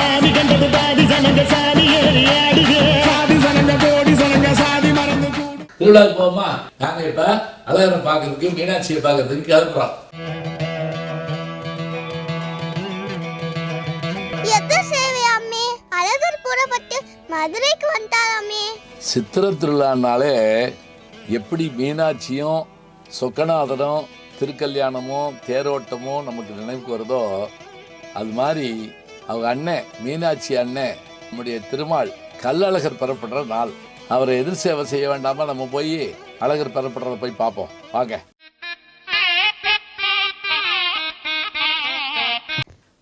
சாமி கண்டது பாதி சனங்க சாமி ஏறி சாதி சனங்க கோடி சனங்க சாதி மறந்து கூடு. திருவிழாவுக்கு போமா நாங்க இப்ப அழகரை பார்க்கறதுக்கு மீனாட்சியை பார்க்கறதுக்கு கிளம்புறோம். எத்த சேவை அம்மே? அழகர் புறப்பட்டு மதுரைக்கு வந்தாராமே சித்திர திருவிழானாலே எப்படி மீனாட்சியும் சொக்கநாதனும் திருக்கல்யாணமும் தேரோட்டமும் நமக்கு நினைவுக்கு வருதோ அது மாதிரி அவங்க அண்ணன் மீனாட்சி அண்ணன் நம்முடைய திருமால் கல்லழகர் பெறப்படுற நாள். அவரை எதிர் சேவை செய்ய வேண்டாமா? நம்ம போய் அழகர் பெறப்படுறத போய் பார்ப்போம். வாங்க.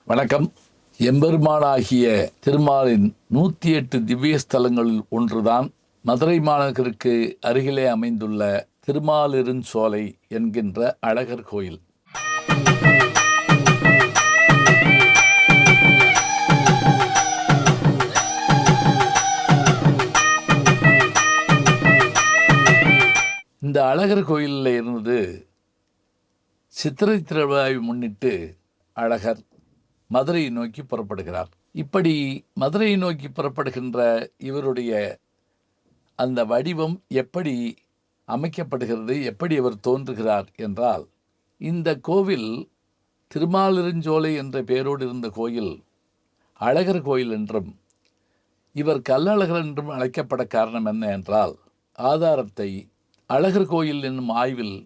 வணக்கம். எம்பெருமானாகிய திருமாலின் நூற்றி எட்டு திவ்ய ஸ்தலங்களில் ஒன்றுதான் மதுரை மாநகருக்கு அருகிலே அமைந்துள்ள திருமாலிருஞ்சோலை என்கின்ற அழகர் கோயில். அழகர் கோயிலில் இருந்து சித்திரை திருவிழாவை முன்னிட்டு அழகர் மதுரையை நோக்கி புறப்படுகிறார். இப்படி மதுரையை நோக்கி புறப்படுகின்ற இவருடைய அந்த வடிவம் எப்படி அமைக்கப்படுகிறது எப்படி அவர் தோன்றுகிறார் என்றால் இந்த கோவில் திருமாலிருஞ்சோலை என்ற பெயரோடு இருந்த கோயில் அழகர் கோயில் என்றும் இவர் கல்லழகர் என்றும் அழைக்கப்பட காரணம் என்ன என்றால் ஆதாரத்தை அழகர் கோயில் என்னும் ஆய்வில்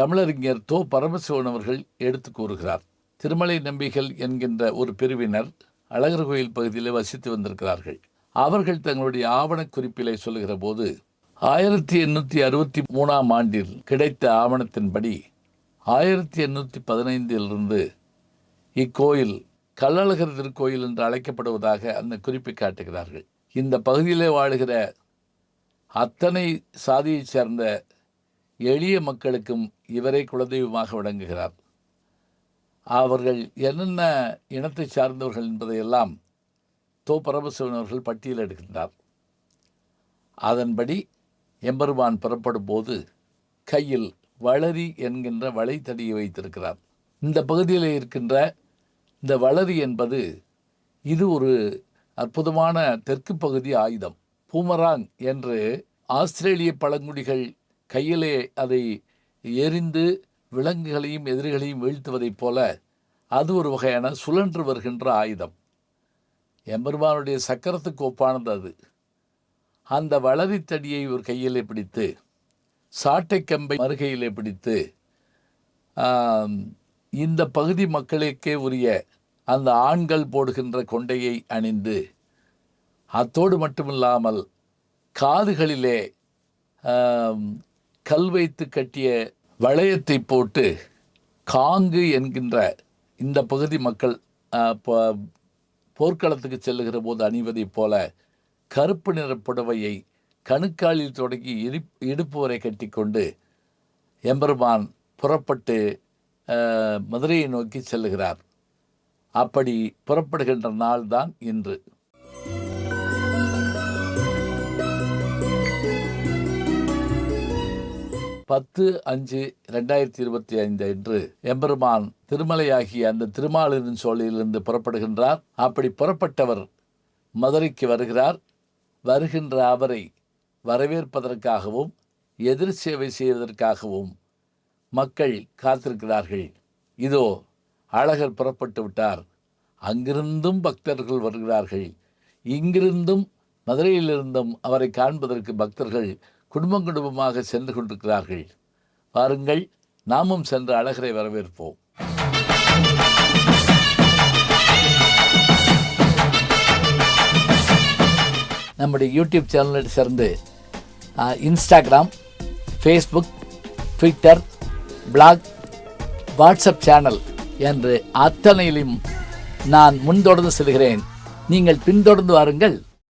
தமிழறிஞர் தோ. பரமசிவன் அவர்கள் எடுத்து கூறுகிறார். திருமலை நம்பிகள் என்கின்ற ஒரு பிரிவினர் அழகர் கோயில் பகுதியில் வசித்து வந்திருக்கிறார்கள். அவர்கள் தங்களுடைய ஆவணக் குறிப்பிலே சொல்லுகிற போது ஆயிரத்தி எண்ணூற்றி அறுபத்தி மூணாம் ஆண்டில் கிடைத்த ஆவணத்தின்படி ஆயிரத்தி எண்ணூற்றி பதினைந்திலிருந்து இக்கோயில் கள்ளழகர் திருக்கோயில் என்று அழைக்கப்படுவதாக அந்த குறிப்பை காட்டுகிறார்கள். இந்த பகுதியிலே வாழுகிற அத்தனை சாதியைச் சேர்ந்த எளிய மக்களுக்கும் இவரே குலதெய்வமாக விளங்குகிறார். அவர்கள் என்னென்ன இனத்தை சார்ந்தவர்கள் என்பதையெல்லாம் தோ. பரமசிவன் அவர்கள் பட்டியலிடுகின்றார் அதன்படி எம்பெருமான் புறப்படும் போது கையில் வளரி என்கின்ற வளைத்தடியை வைத்திருக்கிறார். இந்த பகுதியில் இருக்கின்ற இந்த வளரி என்பது இது ஒரு அற்புதமான தெற்கு பகுதி ஆயுதம். பூமராங் என்று ஆஸ்திரேலிய பழங்குடிகள் கையிலே அதை எரிந்து விலங்குகளையும் எதிரிகளையும் வீழ்த்துவதைப் போல அது ஒரு வகையான சுழன்று வருகின்ற ஆயுதம். எம்பெருமானுடைய சக்கரத்துக்கு ஒப்பானது அது. அந்த வளரித்தடியை ஒரு கையிலே பிடித்து சாட்டை கம்பை மறுகையிலே பிடித்து இந்த பகுதி மக்களுக்கே உரிய அந்த ஆண்கள் போடுகின்ற கொண்டையை அணிந்து அத்தோடு மட்டுமில்லாமல் காதுகளிலே கல் வைத்து கட்டிய வளையத்தை போட்டு காங்கு என்கின்ற இந்த பகுதி மக்கள் போர்க்களத்துக்கு செல்லுகிற போது அணிவதைப் போல கருப்பு நிற புடவையை கணுக்காலில் தொடங்கி இடுப் இடுப்பு வரை கட்டிக்கொண்டு எம்பெருமான் புறப்பட்டு மதுரையை நோக்கி செல்லுகிறார். அப்படி புறப்படுகின்ற நாள்தான் இன்று. பத்து அஞ்சு ரெண்டாயிரத்தி இருபத்தி ஐந்து அன்று எம்பெருமான் திருமலையாகிய அந்த திருமாலின் சோழிலிருந்து புறப்படுகின்றார். அப்படி புறப்பட்டவர் மதுரைக்கு வருகிறார். வருகின்ற அவரை வரவேற்பதற்காகவும் எதிர் சேவை செய்வதற்காகவும் மக்கள் காத்திருக்கிறார்கள். இதோ அழகர் புறப்பட்டு விட்டார். அங்கிருந்தும் பக்தர்கள் வருகிறார்கள். இங்கிருந்தும் மதுரையிலிருந்தும் அவரை காண்பதற்கு பக்தர்கள் குடும்பம் குடும்பமாக சென்று கொண்டிருக்கிறார்கள். வாருங்கள் நாமும் சென்று அழகரை வரவேற்போம். நம்முடைய யூடியூப் சேனலை சேர்ந்து Instagram Facebook Twitter blog WhatsApp channel என்று அத்தனையிலும் நான் முன்தொடர்ந்து செல்கிறேன். நீங்கள் பின்தொடர்ந்து வாருங்கள்.